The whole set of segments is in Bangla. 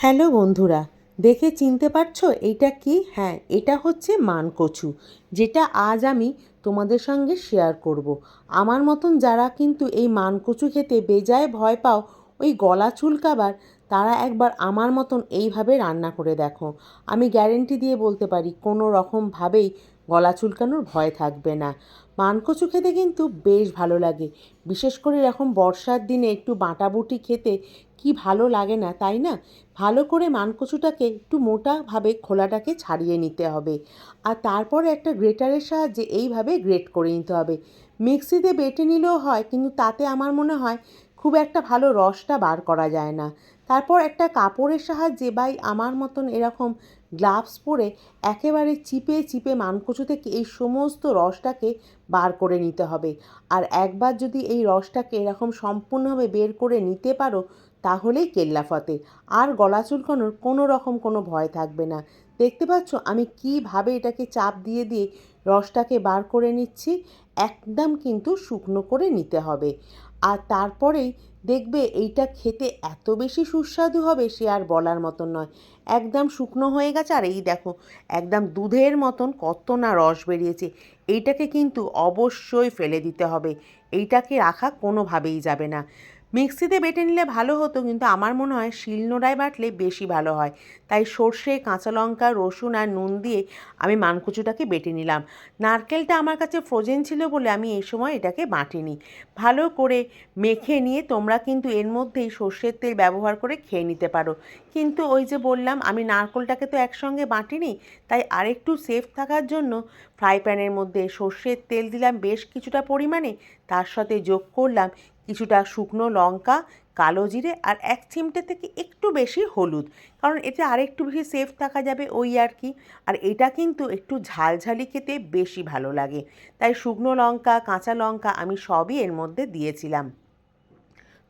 হ্যালো বন্ধুরা, দেখে চিনতে পারছ এইটা কি হ্যাঁ এটা হচ্ছে মানকচু, যেটা আজ আমি তোমাদের সঙ্গে শেয়ার করব। আমার মতন যারা কিন্তু এই মানকচু খেতে বেজায় ভয় পাও, ওই গলা চুলকাবার, তারা একবার আমার মতন এইভাবে রান্না করে দেখো আমি গ্যারেন্টি দিয়ে বলতে পারি, কোনো রকমভাবেই গলা চুলকানোর ভয় থাকবে না। মানকচু খেতে কিন্তু বেশ ভালো লাগে। বিশেষ করে এরকম বর্ষার দিনে একটু বাটাবুটি খেতে কি ভালো লাগে না, তাই না? ভালো করে মানকচুটাকে একটু মোটাভাবে খোলাটাকে ছাড়িয়ে নিতে হবে। আর তারপরে একটা গ্রেটারের সাহায্যে এইভাবে গ্রেট করে নিতে হবে। মিক্সিতে বেটে নিলেও হয়, কিন্তু তাতে আমার মনে হয় খুব একটা ভালো রসটা বার করা যায় না। তারপর একটা কাপড়ের সাহায্যে বাই আমার মতন এরকম গ্লাভস পরে একেবারে চিপে চিপে মানকচু থেকে এই সমস্ত রসটাকে বার করে নিতে হবে। আর একবার যদি এই রসটাকে এরকম সম্পূর্ণভাবে বের করে নিতে পারো, তাহলেই কেল্লাফতে আর গলা চুলকানোর কোনো রকম কোনো ভয় থাকবে না। দেখতে পাচ্ছ, আমি কীভাবে এটাকে চাপ দিয়ে দিয়ে রসটাকে বার করে নিচ্ছি, একদম কিন্তু শুকনো করে নিতে হবে। আর তারপরেই দেখবে এইটা খেতে এত বেশি সুস্বাদু হবে সে আর বলার মতন নয়। একদম শুকনো হয়ে গেছে আর এই দেখো, একদম দুধের মতন কত না রস বেরিয়েছে। এইটাকে কিন্তু অবশ্যই ফেলে দিতে হবে। এইটাকে রাখা কোনোভাবেই যাবে না। মিক্সিতে বেটে নিলে ভালো হতো, কিন্তু আমার মনে হয় শিলনোড়ায় বাটলে বেশি ভালো হয়। তাই সর্ষে, কাঁচা লঙ্কা, রসুন আর নুন দিয়ে আমি মানকুচুটাকে বেটে নিলাম। নারকেলটা আমার কাছে ফ্রোজেন ছিল বলে আমি এই সময় এটাকে বাটিনি। ভালো করে মেখে নিয়ে তোমরা কিন্তু এর মধ্যেই সর্ষের তেল ব্যবহার করে খেয়ে নিতে পারো। কিন্তু ওই যে বললাম, আমি নারকেলটাকে তো একসঙ্গে বাটিনি, তাই আরেকটু সেফ থাকার জন্য ফ্রাই প্যানের মধ্যে সর্ষের তেল দিলাম বেশ কিছুটা পরিমাণে, তার সাথে যোগ করলাম কিছুটা শুকনো লঙ্কা, কালো জিরে আর এক চিমটে থেকে একটু বেশি হলুদ। কারণ এতে আরেকটু বেশি সেফ থাকা যাবে ওই আর কি। আর এটা কিন্তু একটু ঝালঝালি খেতে বেশি ভালো লাগে। তাই শুকনো লঙ্কা, কাঁচা লঙ্কা আমি সবই এর মধ্যে দিয়েছিলাম।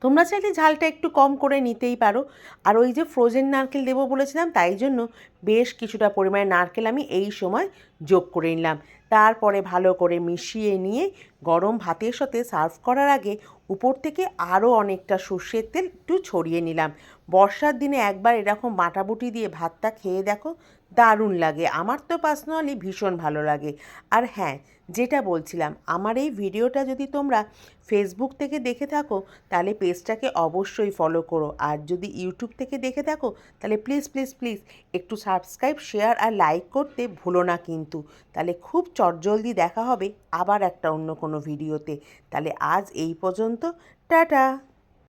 তোমরা চাইলে ঝালটা একটু কম করে নিতেই পারো। আর ওই যে ফ্রোজেন নারকেল দেবো বলেছিলাম, তাই জন্য বেশ কিছুটা পরিমাণে নারকেল আমি এই সময় যোগ করে নিলাম। তারপরে ভালো করে মিশিয়ে নিয়ে গরম ভাতের সাথে সার্ভ করার আগে উপর থেকে আরও অনেকটা সর্ষের তেল একটু ছড়িয়ে নিলাম। বর্ষার দিনে একবার এরকম বাটাবুটি দিয়ে ভাতটা খেয়ে দেখো, দারুণ লাগে। আমার তো পার্সোনালি ভীষণ ভালো লাগে। আর হ্যাঁ যেটা বলছিলাম, আমার এই ভিডিওটা যদি তোমরা ফেসবুক থেকে দেখে থাকো, তাহলে পেজটাকে অবশ্যই ফলো করো। আর যদি ইউটিউব থেকে দেখে থাকো, তাহলে প্লিজ প্লিজ প্লিজ একটু সাবস্ক্রাইব শেয়ার আর লাইক করতে ভুলো না কিন্তু। তাহলে খুব চটজলদি দেখা হবে আবার একটা অন্য কোনো ভিডিওতে। তাহলে আজ এই পর্যন্ত টাটা।